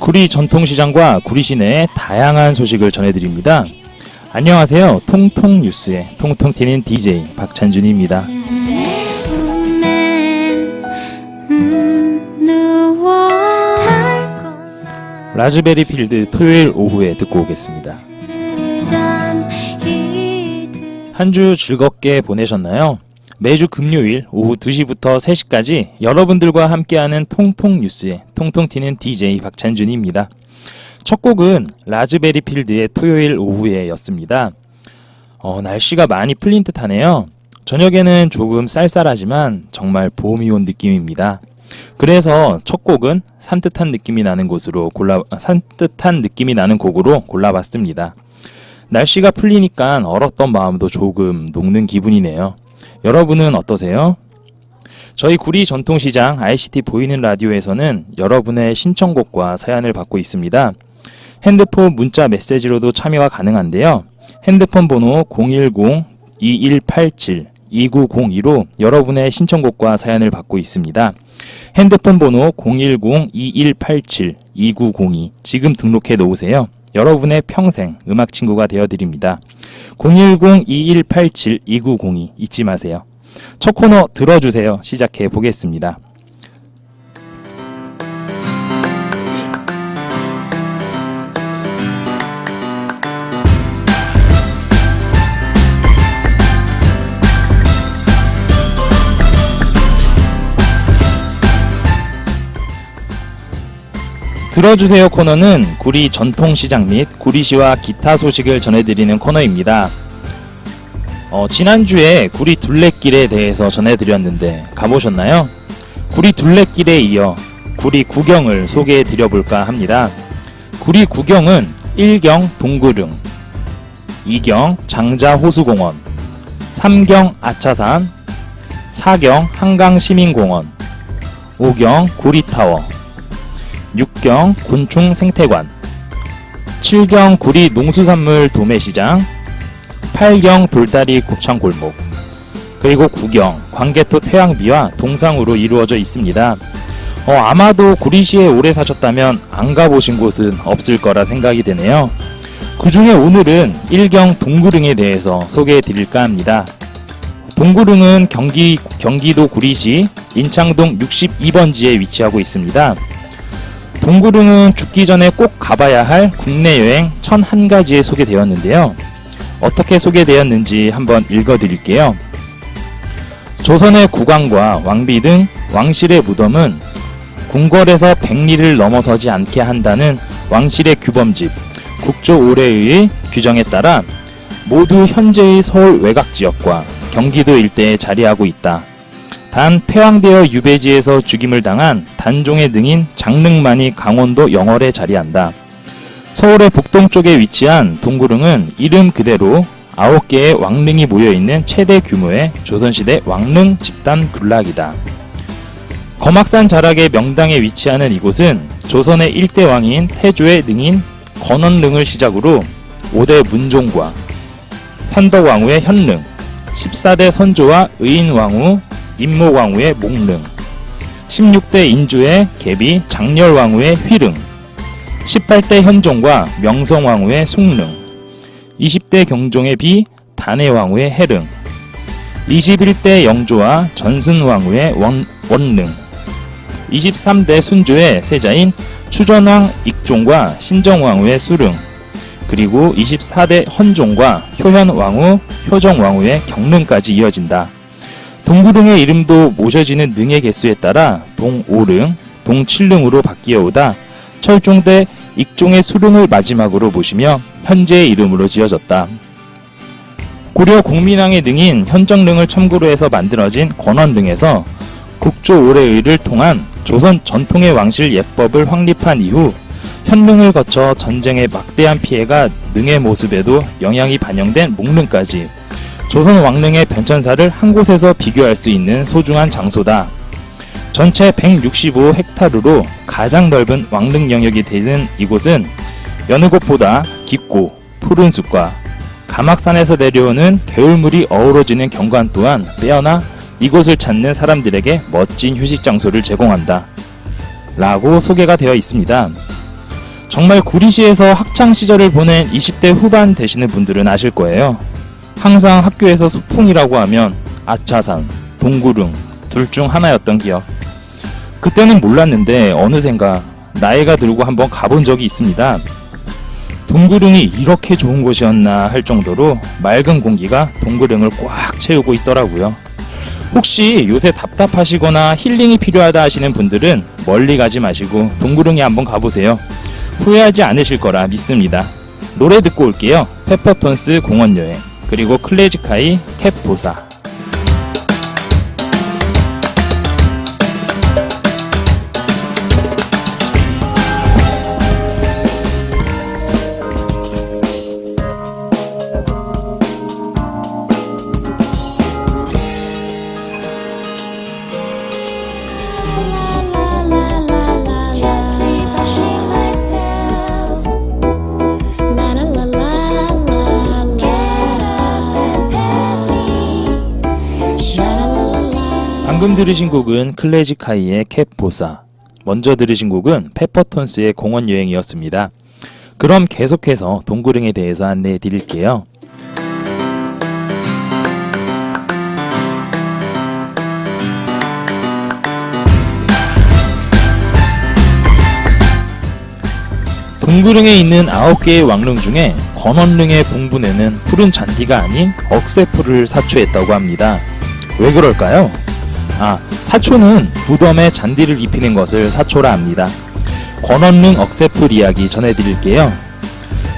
구리 전통시장과 구리 시내의 다양한 소식을 전해드립니다. 안녕하세요. 통통 뉴스의 통통 튀는 DJ 박찬준입니다. 라즈베리 필드 토요일 오후에 듣고 오겠습니다. 한 주 즐겁게 보내셨나요? 매주 금요일 오후 2시부터 3시까지 여러분들과 함께하는 통통 뉴스의 통통 튀는 DJ 박찬준입니다. 첫 곡은 라즈베리 필드의 토요일 오후에였습니다. 어, 날씨가 많이 풀린 듯하네요. 저녁에는 조금 쌀쌀하지만 정말 봄이 온 느낌입니다. 그래서 첫 곡은 산뜻한 느낌이 나는 곳으로 골라 산뜻한 느낌이 나는 곡으로 골라봤습니다. 날씨가 풀리니까 얼었던 마음도 조금 녹는 기분이네요. 여러분은 어떠세요? 저희 구리 전통시장 ICT 보이는 라디오에서는 여러분의 신청곡과 사연을 받고 있습니다. 핸드폰 문자 메시지로도 참여가 가능한데요. 핸드폰 번호 010-2187-2902로 여러분의 신청곡과 사연을 받고 있습니다. 핸드폰 번호 010-2187-2902 지금 등록해 놓으세요. 여러분의 평생 음악 친구가 되어 드립니다. 010-2187-2902 잊지 마세요. 첫 코너 들어주세요. 시작해 보겠습니다. 들어주세요 코너는 구리 전통시장 및 구리시와 기타 소식을 전해드리는 코너입니다. 어, 지난주에 구리 둘레길에 대해서 전해드렸는데 가보셨나요? 구리 둘레길에 이어 구리 구경을 소개해드려 볼까 합니다. 구리 구경은 1경 동구릉, 2경 장자호수공원, 3경 아차산, 4경 한강시민공원, 5경 구리타워, 6경 곤충 생태관, 7경 구리 농수산물 도매시장, 8경 돌다리 곱창 골목, 그리고 9경 광개토 태양비와 동상으로 이루어져 있습니다. 어, 아마도 구리시에 오래 사셨다면 안 가보신 곳은 없을 거라 생각이 되네요. 그 중에 오늘은 1경 동구릉에 대해서 소개해 드릴까 합니다. 동구릉은 경기, 경기도 구리시 인창동 62번지에 위치하고 있습니다. 동구릉은 죽기 전에 꼭 가봐야 할 국내 여행 1001가지에 소개되었는데요. 어떻게 소개되었는지 한번 읽어드릴게요. 조선의 국왕과 왕비 등 왕실의 무덤은 궁궐에서 백리를 넘어서지 않게 한다는 왕실의 규범집 국조 5례의 규정에 따라 모두 현재의 서울 외곽 지역과 경기도 일대에 자리하고 있다. 단 폐왕되어 유배지에서 죽임을 당한 단종의 능인 장릉만이 강원도 영월에 자리한다. 서울의 북동쪽에 위치한 동구릉은 이름 그대로 9개의 왕릉이 모여있는 최대 규모의 조선시대 왕릉 집단 군락이다. 거막산 자락의 명당에 위치하는 이곳은 조선의 일대 왕인 태조의 능인 건원릉을 시작으로 5대 문종과 현덕왕후의 현릉, 14대 선조와 의인왕후, 임모왕후의 목릉, 16대 인주의 계비 장렬왕후의 휘릉, 18대 현종과 명성왕후의 숭릉, 20대 경종의 비 단해왕후의 해릉, 21대 영조와 전순왕후의 원, 원릉, 23대 순조의 세자인 추전왕 익종과 신정왕후의 수릉, 그리고 24대 헌종과 효현왕후, 효정왕후의 경릉까지 이어진다. 동구릉의 이름도 모셔지는 능의 개수에 따라 동오릉, 동칠릉으로 바뀌어 오다 철종대 익종의 수릉을 마지막으로 모시며 현재의 이름으로 지어졌다. 고려 공민왕의 능인 현정릉을 참고로 해서 만들어진 권원릉에서 국조 오래의를 통한 조선 전통의 왕실 예법을 확립한 이후 현릉을 거쳐 전쟁의 막대한 피해가 능의 모습에도 영향이 반영된 목릉까지 조선 왕릉의 변천사를 한 곳에서 비교할 수 있는 소중한 장소다. 전체 165헥타르로 가장 넓은 왕릉 영역이 되는 이곳은 여느 곳보다 깊고 푸른 숲과 가막산에서 내려오는 겨울물이 어우러지는 경관 또한 빼어나 이곳을 찾는 사람들에게 멋진 휴식 장소를 제공한다. 라고 소개가 되어 있습니다. 정말 구리시에서 학창 시절을 보낸 20대 후반 되시는 분들은 아실 거예요. 항상 학교에서 소풍이라고 하면 아차산, 동구릉 둘 중 하나였던 기억. 그때는 몰랐는데 어느샌가 나이가 들고 한번 가본 적이 있습니다. 동구릉이 이렇게 좋은 곳이었나 할 정도로 맑은 공기가 동구릉을 꽉 채우고 있더라고요. 혹시 요새 답답하시거나 힐링이 필요하다 하시는 분들은 멀리 가지 마시고 동구릉에 한번 가보세요. 후회하지 않으실 거라 믿습니다. 노래 듣고 올게요. 페퍼톤스 공원 여행 그리고 클래지카이 캡 보사. 방금 들으신 곡은 클래지카이의 캡 보사. 먼저 들으신 곡은 페퍼톤스의 공원 여행이었습니다. 그럼 계속해서 동구릉에 대해서 안내해 드릴게요. 동구릉에 있는 9개의 왕릉 중에 건원릉의 봉분에는 푸른 잔디가 아닌 억새풀을 사초했다고 합니다. 왜 그럴까요? 아, 사초는 무덤에 잔디를 입히는 것을 사초라 합니다. 권원릉 억새풀 이야기 전해드릴게요.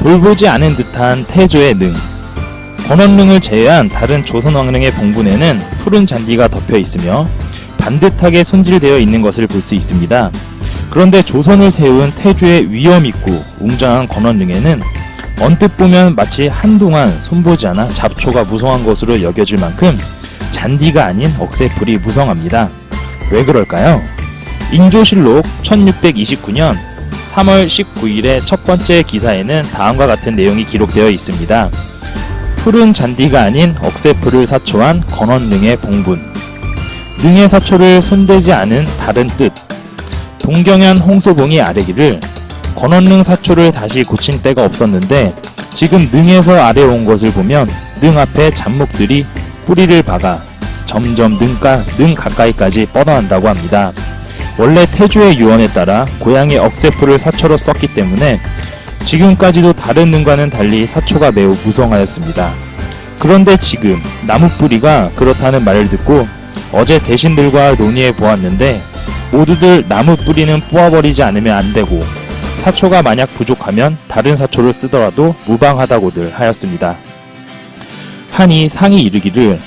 돌보지 않은 듯한 태조의 능. 권원릉을 제외한 다른 조선왕릉의 봉분에는 푸른 잔디가 덮여 있으며 반듯하게 손질되어 있는 것을 볼 수 있습니다. 그런데 조선을 세운 태조의 위엄있고 웅장한 권원릉에는 언뜻 보면 마치 한동안 손보지 않아 잡초가 무성한 것으로 여겨질 만큼 잔디가 아닌 억새풀이 무성합니다. 왜 그럴까요? 인조실록 1629년 3월 19일의 첫 번째 기사에는 다음과 같은 내용이 기록되어 있습니다. 푸른 잔디가 아닌 억새풀을 사초한 건원릉의 봉분. 능의 사초를 손대지 않은 다른 뜻. 동경현 홍소봉이 아래기를 건원릉 사초를 다시 고친 때가 없었는데 지금 능에서 아래 온 것을 보면 능 앞에 잡목들이 뿌리를 박아 점점 능가, 능 가까이까지 뻗어난다고 합니다. 원래 태조의 유언에 따라 고향의 억새풀을 사초로 썼기 때문에 지금까지도 다른 능과는 달리 사초가 매우 무성하였습니다. 그런데 지금 나무 뿌리가 그렇다는 말을 듣고 어제 대신들과 논의해 보았는데 모두들 나무 뿌리는 뽑아버리지 않으면 안 되고 사초가 만약 부족하면 다른 사초를 쓰더라도 무방하다고들 하였습니다. 하니 상이 이르기를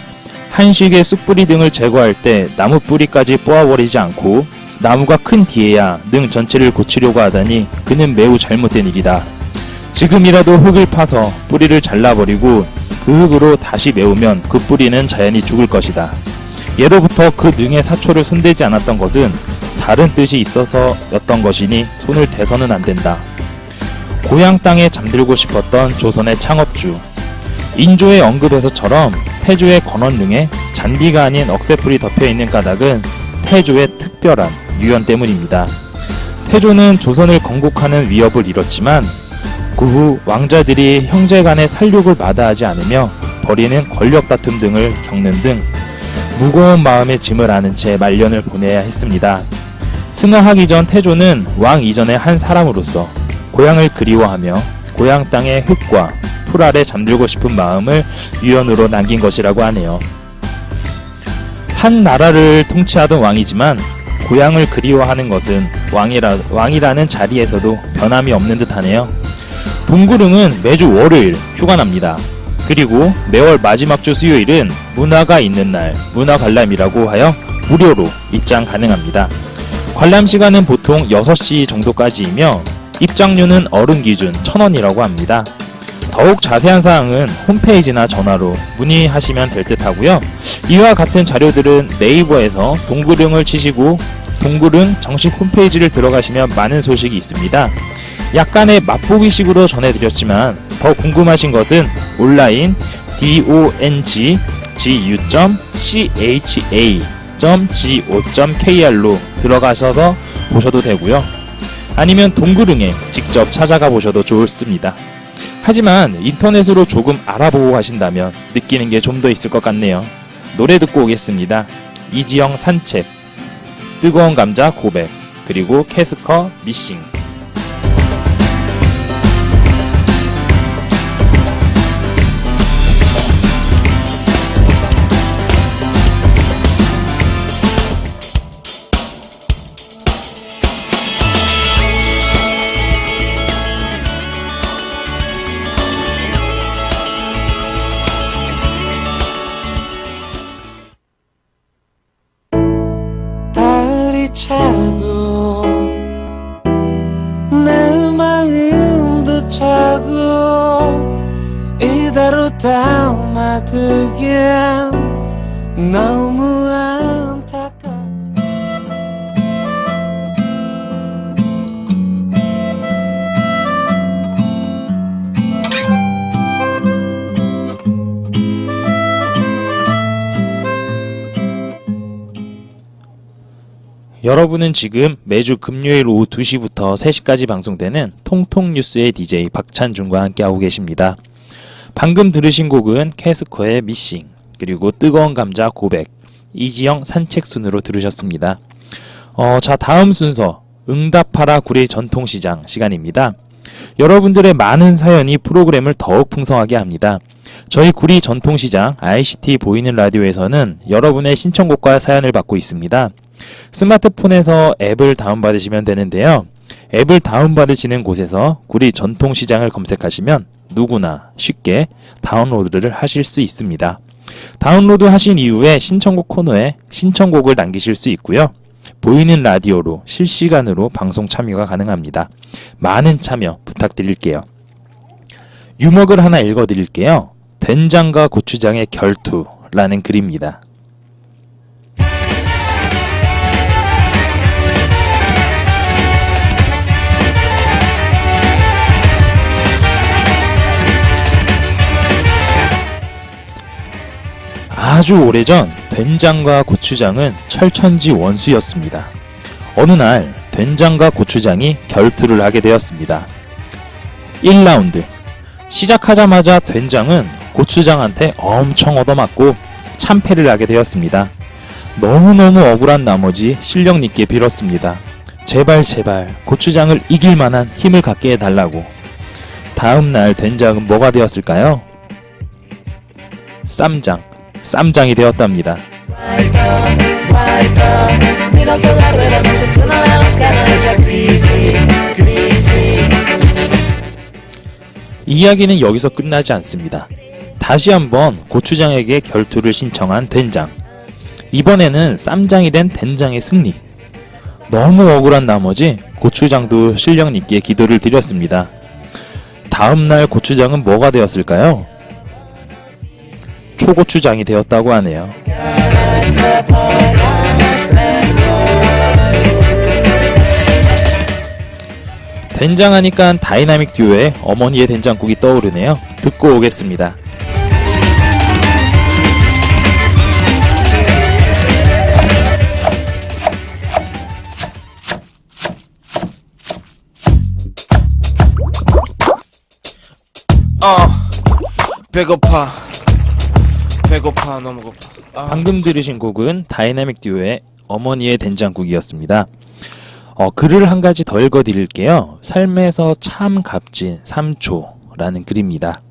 한식의 쑥뿌리 등을 제거할 때 나무 뿌리까지 뽑아버리지 않고 나무가 큰 뒤에야 능 전체를 고치려고 하다니 그는 매우 잘못된 일이다. 지금이라도 흙을 파서 뿌리를 잘라버리고 그 흙으로 다시 메우면 그 뿌리는 자연히 죽을 것이다. 예로부터 그 능의 사초를 손대지 않았던 것은 다른 뜻이 있어서였던 것이니 손을 대서는 안 된다. 고향 땅에 잠들고 싶었던 조선의 창업주 인조의 언급에서처럼 태조의 건원릉에 잔디가 아닌 억새풀이 덮여 있는 까닭은 태조의 특별한 유연 때문입니다. 태조는 조선을 건국하는 위협을 잃었지만 그 후 왕자들이 형제 간의 살육을 마다하지 않으며 벌이는 권력 다툼 등을 겪는 등 무거운 마음의 짐을 안은 채 말년을 보내야 했습니다. 승하하기 전 태조는 왕 이전의 한 사람으로서 고향을 그리워하며 고향 땅의 흙과 풀 아래 잠들고 싶은 마음을 유언으로 남긴 것이라고 하네요. 한 나라를 통치하던 왕이지만 고향을 그리워하는 것은 왕이라, 왕이라는 자리에서도 변함이 없는 듯하네요. 동구릉은 매주 월요일 휴가 납니다. 그리고 매월 마지막 주 수요일은 문화가 있는 날 문화 관람이라고 하여 무료로 입장 가능합니다. 관람 시간은 보통 6시 정도까지이며 입장료는 어른 기준 1,000원이라고 합니다. 더욱 자세한 사항은 홈페이지나 전화로 문의하시면 될 듯 하고요. 이와 같은 자료들은 네이버에서 동구릉을 치시고 동구릉 정식 홈페이지를 들어가시면 많은 소식이 있습니다. 약간의 맛보기식으로 전해드렸지만 더 궁금하신 것은 온라인 dong.gu.cha.go.kr로 들어가셔서 보셔도 되고요. 아니면 동그릉에 직접 찾아가 보셔도 좋습니다. 하지만 인터넷으로 조금 알아보고 가신다면 느끼는 게 좀 더 있을 것 같네요. 노래 듣고 오겠습니다. 이지영 산책, 뜨거운 감자 고백, 그리고 캐스커 미싱. 차고 내 마음도 차고 이대로 담아두기엔 너무 여러분은 지금 매주 금요일 오후 2시부터 3시까지 방송되는 통통 뉴스의 DJ 박찬준과 함께하고 계십니다. 방금 들으신 곡은 캐스커의 미싱, 그리고 뜨거운 감자 고백, 이지영 산책 순으로 들으셨습니다. 어, 자, 다음 순서 응답하라 구리 전통시장 시간입니다. 여러분들의 많은 사연이 프로그램을 더욱 풍성하게 합니다. 저희 구리 전통시장 ICT 보이는 라디오에서는 여러분의 신청곡과 사연을 받고 있습니다. 스마트폰에서 앱을 다운받으시면 되는데요. 앱을 다운받으시는 곳에서 구리 전통시장을 검색하시면 누구나 쉽게 다운로드를 하실 수 있습니다. 다운로드 하신 이후에 신청곡 코너에 신청곡을 남기실 수 있고요. 보이는 라디오로 실시간으로 방송 참여가 가능합니다. 많은 참여 부탁드릴게요. 유목을 하나 읽어드릴게요. 된장과 고추장의 결투라는 글입니다. 아주 오래전 된장과 고추장은 철천지 원수였습니다. 어느 날 된장과 고추장이 결투를 하게 되었습니다. 1라운드 시작하자마자 된장은 고추장한테 엄청 얻어맞고 참패를 하게 되었습니다. 너무너무 억울한 나머지 실력 있게 빌었습니다. 제발 제발 고추장을 이길 만한 힘을 갖게 해달라고. 다음 날 된장은 뭐가 되었을까요? 쌈장. 쌈장이 되었답니다. 이야기는 여기서 끝나지 않습니다. 다시 한번 고추장에게 결투를 신청한 된장. 이번에는 쌈장이 된 된장의 승리. 너무 억울한 나머지 고추장도 실력 있게 기도를 드렸습니다. 다음날 고추장은 뭐가 되었을까요? 초고추장이 되었다고 하네요. 된장하니까 다이나믹 듀오의 어머니의 된장국이 떠오르네요. 듣고 오겠습니다. 어 배고파 배고파 너무 고파 방금 들으신 곡은 다이나믹 듀오의 어머니의 된장국이었습니다. 어, 글을 한 가지 더 읽어드릴게요. 삶에서 참 값진 3초라는 글입니다.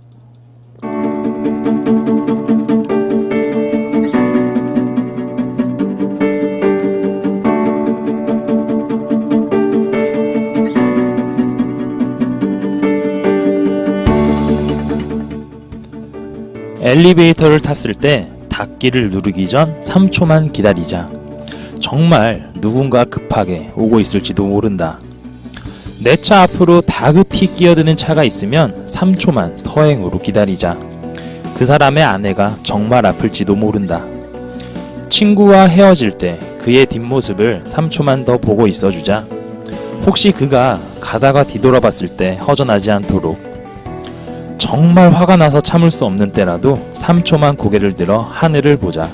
엘리베이터를 탔을 때 닫기를 누르기 전 3초만 기다리자. 정말 누군가 급하게 오고 있을지도 모른다. 내 차 앞으로 다급히 끼어드는 차가 있으면 3초만 서행으로 기다리자. 그 사람의 아내가 정말 아플지도 모른다. 친구와 헤어질 때 그의 뒷모습을 3초만 더 보고 있어주자. 혹시 그가 가다가 뒤돌아봤을 때 허전하지 않도록. 정말 화가 나서 참을 수 없는 때라도 3초만 고개를 들어 하늘을 보자.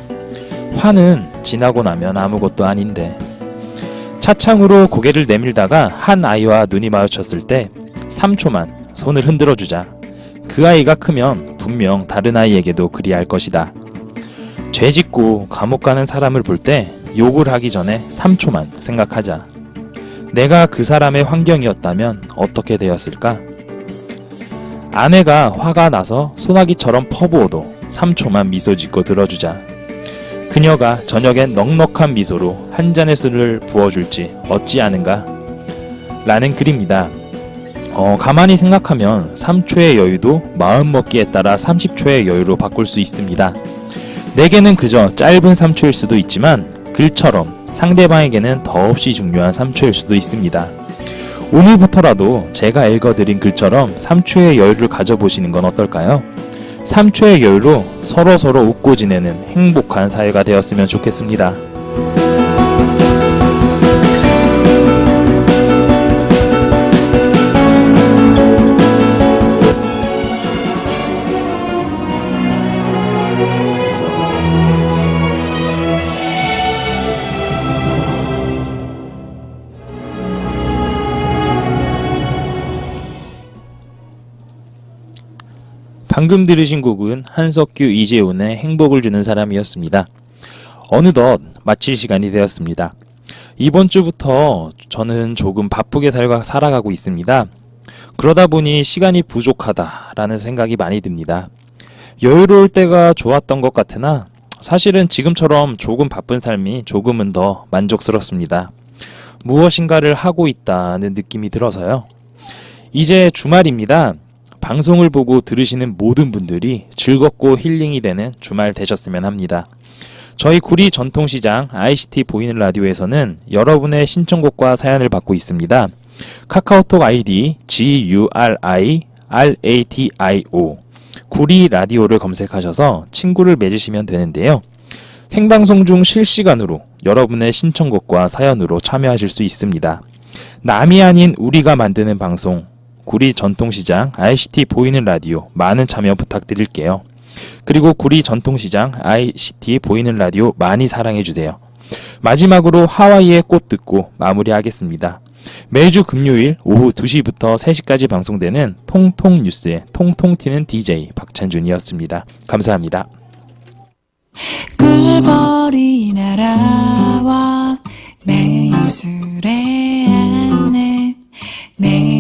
화는 지나고 나면 아무것도 아닌데. 차창으로 고개를 내밀다가 한 아이와 눈이 마주쳤을 때 3초만 손을 흔들어 주자. 그 아이가 크면 분명 다른 아이에게도 그리할 것이다. 죄 짓고 감옥 가는 사람을 볼 때 욕을 하기 전에 3초만 생각하자. 내가 그 사람의 환경이었다면 어떻게 되었을까? 아내가 화가 나서 소나기처럼 퍼부어도 3초만 미소 짓고 들어주자. 그녀가 저녁엔 넉넉한 미소로 한 잔의 술을 부어줄지 어찌 아는가? 라는 글입니다. 어, 가만히 생각하면 3초의 여유도 마음먹기에 따라 30초의 여유로 바꿀 수 있습니다. 내게는 그저 짧은 3초일 수도 있지만 글처럼 상대방에게는 더없이 중요한 3초일 수도 있습니다. 오늘부터라도 제가 읽어드린 글처럼 3초의 여유를 가져보시는 건 어떨까요? 3초의 여유로 서로서로 웃고 지내는 행복한 사회가 되었으면 좋겠습니다. 방금 들으신 곡은 한석규 이재훈의 행복을 주는 사람이었습니다. 어느덧 마칠 시간이 되었습니다. 이번 주부터 저는 조금 바쁘게 살가, 살아가고 있습니다. 그러다 보니 시간이 부족하다라는 생각이 많이 듭니다. 여유로울 때가 좋았던 것 같으나 사실은 지금처럼 조금 바쁜 삶이 조금은 더 만족스럽습니다. 무엇인가를 하고 있다는 느낌이 들어서요. 이제 주말입니다. 방송을 보고 들으시는 모든 분들이 즐겁고 힐링이 되는 주말 되셨으면 합니다. 저희 구리 전통시장 ICT 보이는 라디오에서는 여러분의 신청곡과 사연을 받고 있습니다. 카카오톡 아이디 GURI RADIO 구리 라디오를 검색하셔서 친구를 맺으시면 되는데요. 생방송 중 실시간으로 여러분의 신청곡과 사연으로 참여하실 수 있습니다. 남이 아닌 우리가 만드는 방송 구리 전통시장 ICT 보이는 라디오 많은 참여 부탁드릴게요. 그리고 구리 전통시장 ICT 보이는 라디오 많이 사랑해주세요. 마지막으로 하와이의 꽃 듣고 마무리하겠습니다. 매주 금요일 오후 2시부터 3시까지 방송되는 통통 뉴스의 통통 튀는 DJ 박찬준이었습니다. 감사합니다. 꿀벌이 날아와 내 입술에 안내 내